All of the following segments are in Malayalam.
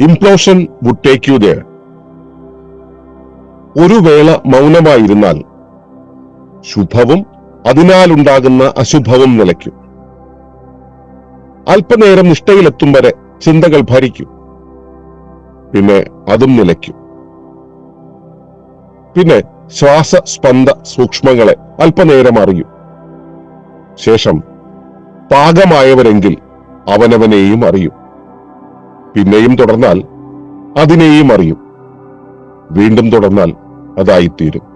Implosion would take you there. ഒരു വേള മൗനമായിരുന്നാൽ ശുഭവും അതിനാലുണ്ടാകുന്ന അശുഭവും നിലയ്ക്കും. അല്പനേരം നിഷ്ഠയിലെത്തും വരെ ചിന്തകൾ ഭരിക്കും. പിന്നെ അതും നിലയ്ക്കും. പിന്നെ ശ്വാസ സ്പന്ദ സൂക്ഷ്മങ്ങളെ അല്പനേരം അറിയും. ശേഷം പാകമായവരെങ്കിൽ അവനവനെയും അറിയും. പിന്നെയും തുടർന്നാൽ അതിനെയും അറിയും. വീണ്ടും തുടർന്നാൽ അതായിത്തീരും.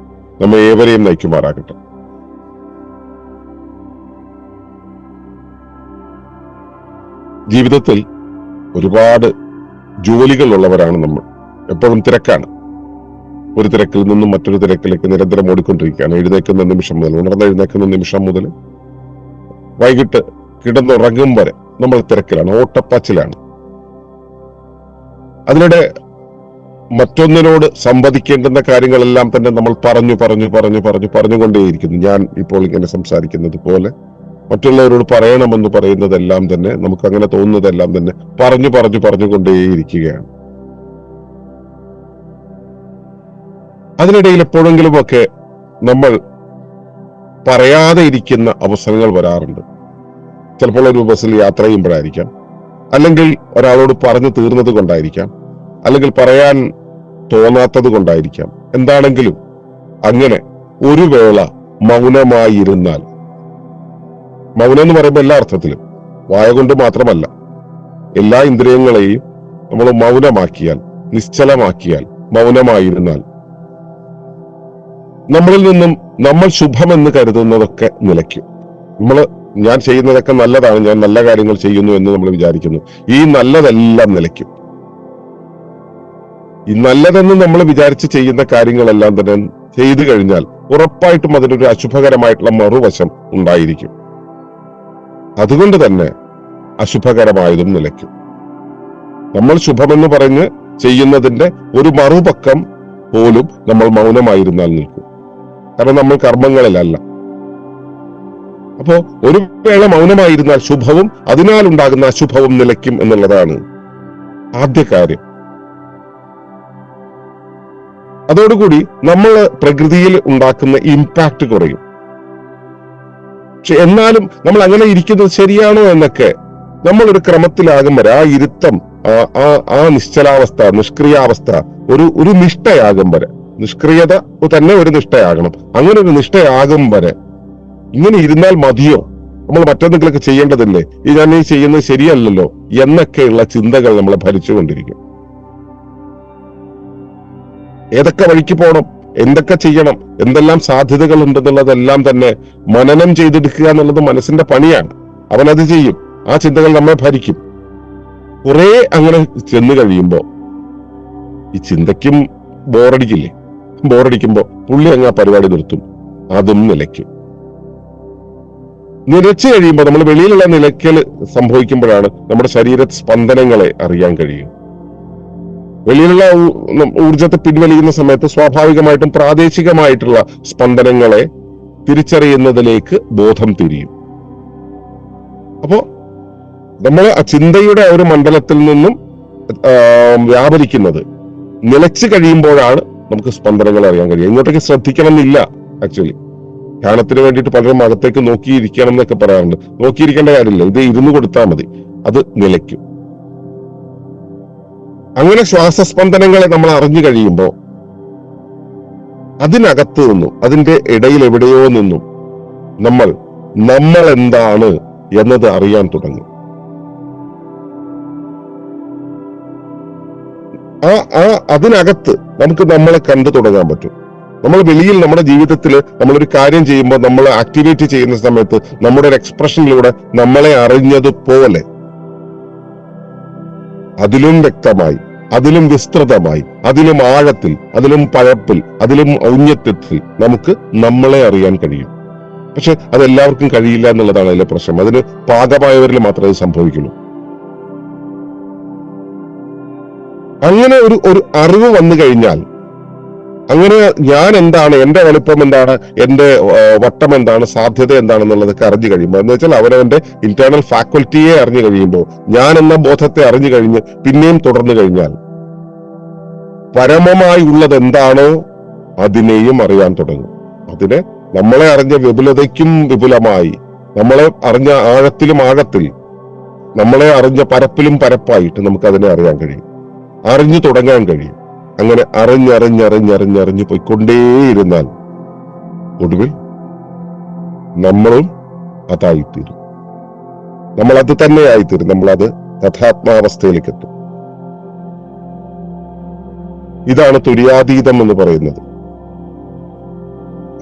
നമ്മെ ഏവരെയും നയിക്കുമാറാകട്ടെ. ജീവിതത്തിൽ ഒരുപാട് ജോലികൾ ഉള്ളവരാണ് നമ്മൾ. എപ്പോഴും തിരക്കാണ്. ഒരു തിരക്കിൽ നിന്നും മറ്റൊരു തിരക്കിലേക്ക് നിരന്തരം ഓടിക്കൊണ്ടിരിക്കുകയാണ്. എഴുന്നേക്കുന്ന നിമിഷം മുതൽ ഉണർന്ന് എഴുന്നേക്കുന്ന നിമിഷം മുതൽ വൈകിട്ട് കിടന്നുറങ്ങും വരെ നമ്മൾ തിരക്കിലാണ് ഓട്ടപ്പാച്ചിലാണ്. അതിനിടെ മറ്റൊന്നിനോട് സംവദിക്കേണ്ടുന്ന കാര്യങ്ങളെല്ലാം തന്നെ നമ്മൾ പറഞ്ഞു പറഞ്ഞു പറഞ്ഞു പറഞ്ഞു പറഞ്ഞുകൊണ്ടേയിരിക്കുന്നു. ഞാൻ ഇപ്പോൾ ഇങ്ങനെ സംസാരിക്കുന്നത് പോലെ മറ്റുള്ളവരോട് പറയണമെന്ന് പറയുന്നതെല്ലാം തന്നെ നമുക്ക് അങ്ങനെ തോന്നുന്നതെല്ലാം തന്നെ പറഞ്ഞു പറഞ്ഞു പറഞ്ഞുകൊണ്ടേയിരിക്കുകയാണ്. അതിനിടയിൽ എപ്പോഴെങ്കിലുമൊക്കെ നമ്മൾ പറയാതെ ഇരിക്കുന്ന അവസരങ്ങൾ വരാറുണ്ട്. ചിലപ്പോൾ ഒരു ബസ്സിൽ യാത്ര ചെയ്യുമ്പോഴായിരിക്കാം. അല്ലെങ്കിൽ ഒരാളോട് പറഞ്ഞു തീർന്നത് കൊണ്ടായിരിക്കാം. അല്ലെങ്കിൽ പറയാൻ തോന്നാത്തത് കൊണ്ടായിരിക്കാം. എന്താണെങ്കിലും അങ്ങനെ ഒരു വേള മൗനമായിരുന്നാൽ. മൗനം എന്ന് പറയുമ്പോൾ എല്ലാ അർത്ഥത്തിലും. വായ കൊണ്ട് മാത്രമല്ല. എല്ലാ ഇന്ദ്രിയങ്ങളെയും നമ്മൾ മൗനമാക്കിയാൽ നിശ്ചലമാക്കിയാൽ മൗനമായിരുന്നാൽ. നമ്മളിൽ നിന്നും നമ്മൾ ശുഭമെന്ന് കരുതുന്നതൊക്കെ നിലയ്ക്കും. നമ്മൾ ഞാൻ ചെയ്യുന്നതൊക്കെ നല്ലതാണ് ഞാൻ നല്ല കാര്യങ്ങൾ ചെയ്യുന്നു എന്ന് നമ്മൾ വിചാരിക്കുന്നു. ഈ നല്ലതെല്ലാം നിലയ്ക്കും. നല്ലതെന്ന് നമ്മൾ വിചാരിച്ച് ചെയ്യുന്ന കാര്യങ്ങളെല്ലാം തന്നെ ചെയ്തു കഴിഞ്ഞാൽ ഉറപ്പായിട്ടും അതിനൊരു അശുഭകരമായിട്ടുള്ള മറുവശം ഉണ്ടായിരിക്കും. അതുകൊണ്ട് തന്നെ അശുഭകരമായതും നിലയ്ക്കും. നമ്മൾ ശുഭമെന്ന് പറഞ്ഞ് ചെയ്യുന്നതിന്റെ ഒരു മറുപക്കം പോലും നമ്മൾ മൗനമായിരുന്നാൽ നിൽക്കും. കാരണം നമ്മൾ കർമ്മങ്ങളിലല്ല. അപ്പോ ഒരു വേള മൗനമായിരുന്നാൽ ശുഭവും അതിനാൽ ഉണ്ടാകുന്ന അശുഭവും നിലയ്ക്കും എന്നുള്ളതാണ് ആദ്യ കാര്യം. അതോടുകൂടി നമ്മൾ പ്രകൃതിയിൽ ഉണ്ടാക്കുന്ന ഇമ്പാക്ട് കുറയും. പക്ഷെ എന്നാലും നമ്മൾ അങ്ങനെ ഇരിക്കുന്നത് ശരിയാണോ എന്നൊക്കെ നമ്മൾ ഒരു ക്രമത്തിലാകും വരെ ആ ഇരുത്തം ആ ആ നിശ്ചലാവസ്ഥ നിഷ്ക്രിയാവസ്ഥ ഒരു ഒരു നിഷ്ഠയാകും വരെ നിഷ്ക്രിയത തന്നെ ഒരു നിഷ്ഠയാകണം. അങ്ങനെ ഒരു നിഷ്ഠയാകും വരെ ഇങ്ങനെ ഇരുന്നാൽ മതിയോ? നമ്മൾ മറ്റെന്തെങ്കിലുമൊക്കെ ചെയ്യേണ്ടതില്ലേ? ഈ ഞാൻ ഈ ചെയ്യുന്നത് ശരിയല്ലല്ലോ എന്നൊക്കെയുള്ള ചിന്തകൾ നമ്മളെ ഭരിച്ചുകൊണ്ടിരിക്കും. ഏതൊക്കെ വഴിക്ക് പോകണം എന്തൊക്കെ ചെയ്യണം എന്തെല്ലാം സാധ്യതകൾ ഉണ്ടെന്നുള്ളതെല്ലാം തന്നെ മനനം ചെയ്തെടുക്കുക എന്നുള്ളത് മനസ്സിന്റെ പണിയാണ്. അവൻ അത് ചെയ്യും ആ ചിന്തകൾ നമ്മെ ഭരിക്കും. കുറെ അങ്ങനെ ചെന്ന് കഴിയുമ്പോ ഈ ചിന്തയ്ക്കും ബോറടിക്കില്ലേ? ബോറടിക്കുമ്പോ പുള്ളി അങ്ങ് ആ പരിപാടി നിർത്തും. അതും നിലയ്ക്കും. നിലച്ചു കഴിയുമ്പോൾ നമ്മൾ വെളിയിലുള്ള നിലയ്ക്കൽ സംഭവിക്കുമ്പോഴാണ് നമ്മുടെ ശരീര സ്പന്ദനങ്ങളെ അറിയാൻ കഴിയും. വെളിയിലുള്ള ഊർജത്തെ പിൻവലിക്കുന്ന സമയത്ത് സ്വാഭാവികമായിട്ടും പ്രാദേശികമായിട്ടുള്ള സ്പന്ദനങ്ങളെ തിരിച്ചറിയുന്നതിലേക്ക് ബോധം തിരിയും. അപ്പോ നമ്മൾ ചിന്തയുടെ ഒരു മണ്ഡലത്തിൽ നിന്നും വ്യാപരിക്കുന്നത് നിലച്ചു കഴിയുമ്പോഴാണ് നമുക്ക് സ്പന്ദനങ്ങൾ അറിയാൻ കഴിയും ഇങ്ങോട്ടേക്ക് ശ്രദ്ധിക്കണം എന്നില്ല ആക്ച്വലി. ധ്യാനത്തിന് വേണ്ടിയിട്ട് പലരും അകത്തേക്ക് നോക്കിയിരിക്കണം എന്നൊക്കെ പറയാറുണ്ട്. നോക്കിയിരിക്കേണ്ട കാര്യമില്ല. ഇത് ഇരുന്ന് കൊടുത്താൽ മതി. അത് നിലയ്ക്കും. അങ്ങനെ ശ്വാസസ്പന്ദനങ്ങളെ നമ്മൾ അറിഞ്ഞു കഴിയുമ്പോൾ അതിനകത്ത് നിന്നും അതിന്റെ ഇടയിൽ എവിടെയോ നിന്നും നമ്മൾ നമ്മൾ എന്താണ് എന്നത് അറിയാൻ തുടങ്ങും. ആ ആ അതിനകത്ത് നമുക്ക് നമ്മളെ കണ്ടു തുടങ്ങാൻ പറ്റും. നമ്മൾ വെളിയിൽ നമ്മുടെ ജീവിതത്തിൽ നമ്മളൊരു കാര്യം ചെയ്യുമ്പോൾ നമ്മൾ ആക്ടിവേറ്റ് ചെയ്യുന്ന സമയത്ത് നമ്മുടെ ഒരു എക്സ്പ്രഷനിലൂടെ നമ്മളെ അറിഞ്ഞതുപോലെ അതിലും വ്യക്തമായി അതിലും വിസ്തൃതമായി അതിലും ആഴത്തിൽ അതിലും പഴപ്പിൽ അതിലും ഔന്നത്യത്തിൽ നമുക്ക് നമ്മളെ അറിയാൻ കഴിയും. പക്ഷെ അതെല്ലാവർക്കും കഴിയില്ല എന്നുള്ളതാണ് അതിലെ പ്രശ്നം. അതിന് പാകമായവരിൽ മാത്രമേ അത് സംഭവിക്കുള്ളൂ. അങ്ങനെ ഒരു ഒരു അറിവ് വന്നു കഴിഞ്ഞാൽ അങ്ങനെ ഞാൻ എന്താണ് എന്റെ വലിപ്പം എന്താണ് എന്റെ വട്ടം എന്താണ് സാധ്യത എന്താണെന്നുള്ളതൊക്കെ അറിഞ്ഞു കഴിയുമ്പോൾ എന്ന് വെച്ചാൽ അവനവന്റെ ഇന്റേണൽ ഫാക്കൽറ്റിയെ അറിഞ്ഞു കഴിയുമ്പോൾ ഞാൻ എന്ന ബോധത്തെ അറിഞ്ഞു കഴിഞ്ഞ് പിന്നെയും തുടർന്നു കഴിഞ്ഞാൽ പരമമായി ഉള്ളത് എന്താണോ അതിനെയും അറിയാൻ തുടങ്ങും. അതിനെ നമ്മളെ അറിഞ്ഞ വിപുലതയ്ക്കും വിപുലമായി നമ്മളെ അറിഞ്ഞ ആഴത്തിലും ആഴത്തിൽ നമ്മളെ അറിഞ്ഞ പരപ്പിലും പരപ്പായിട്ട് നമുക്ക് അതിനെ അറിയാൻ കഴിയും. അറിഞ്ഞു തുടങ്ങാൻ കഴിയും. അങ്ങനെ അറിഞ്ഞറിഞ്ഞറിഞ്ഞറിഞ്ഞറിഞ്ഞ് പോയിക്കൊണ്ടേയിരുന്നാൽ ഒടുവിൽ നമ്മളും അതായിത്തീരും. നമ്മൾ അത് തന്നെ ആയിത്തീരും. നമ്മൾ അത് തഥാത്മാവസ്ഥയിലേക്ക് എത്തും ഇതാണ് തുര്യാതീതം എന്ന് പറയുന്നത്.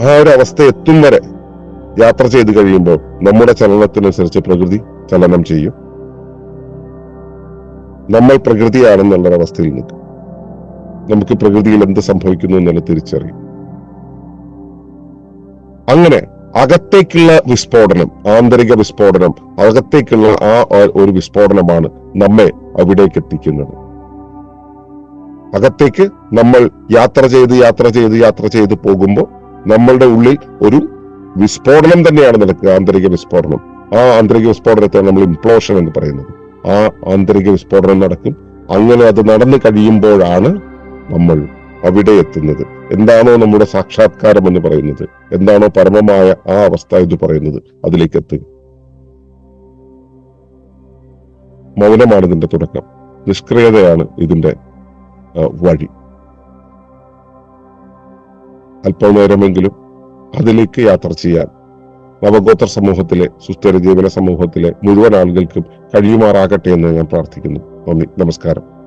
ആ ഒരു അവസ്ഥ എത്തും വരെ യാത്ര ചെയ്ത് കഴിയുമ്പോൾ നമ്മുടെ ചലനത്തിനനുസരിച്ച് പ്രകൃതി ചലനം ചെയ്യും. നമ്മൾ പ്രകൃതിയാണെന്നുള്ളൊരവസ്ഥയിൽ നിൽക്കും. നമുക്ക് പ്രകൃതിയിൽ എന്ത് സംഭവിക്കുന്നു എന്നുള്ളത് തിരിച്ചറിയും. അങ്ങനെ അകത്തേക്കുള്ള വിസ്ഫോടനം ആന്തരിക വിസ്ഫോടനം അകത്തേക്കുള്ള ആ ഒരു വിസ്ഫോടനമാണ് നമ്മെ അവിടേക്ക് എത്തിക്കുന്നത്. അകത്തേക്ക് നമ്മൾ യാത്ര ചെയ്ത് യാത്ര ചെയ്ത് യാത്ര ചെയ്ത് പോകുമ്പോൾ നമ്മളുടെ ഉള്ളിൽ ഒരു വിസ്ഫോടനം തന്നെയാണ് നടക്കുക ആന്തരിക വിസ്ഫോടനം. ആ ആന്തരിക വിസ്ഫോടനത്തെ നമ്മൾ ഇംപ്ലോഷൻ എന്ന് പറയുന്നത്. ആ ആന്തരിക വിസ്ഫോടനം നടക്കും. അങ്ങനെ അത് നടന്നു കഴിയുമ്പോഴാണ് നമ്മൾ അവിടെ എത്തുന്നത്. എന്താണോ നമ്മുടെ സാക്ഷാത്കാരം എന്ന് പറയുന്നത്. എന്താണോ പരമമായ ആ അവസ്ഥ എന്ന് പറയുന്നത്. അതിലേക്ക് എത്തുക മൗനമാണ് ഇതിന്റെ തുടക്കം. നിഷ്ക്രിയതയാണ് ഇതിന്റെ വഴി. അല്പനേരമെങ്കിലും അതിലേക്ക് യാത്ര ചെയ്യാൻ നവഗോത്ര സമൂഹത്തിലെ സുസ്ഥിര ജീവന സമൂഹത്തിലെ മുഴുവൻ ആളുകൾക്കും കഴിയുമാറാകട്ടെ എന്ന് ഞാൻ പ്രാർത്ഥിക്കുന്നു. നന്ദി. നമസ്കാരം.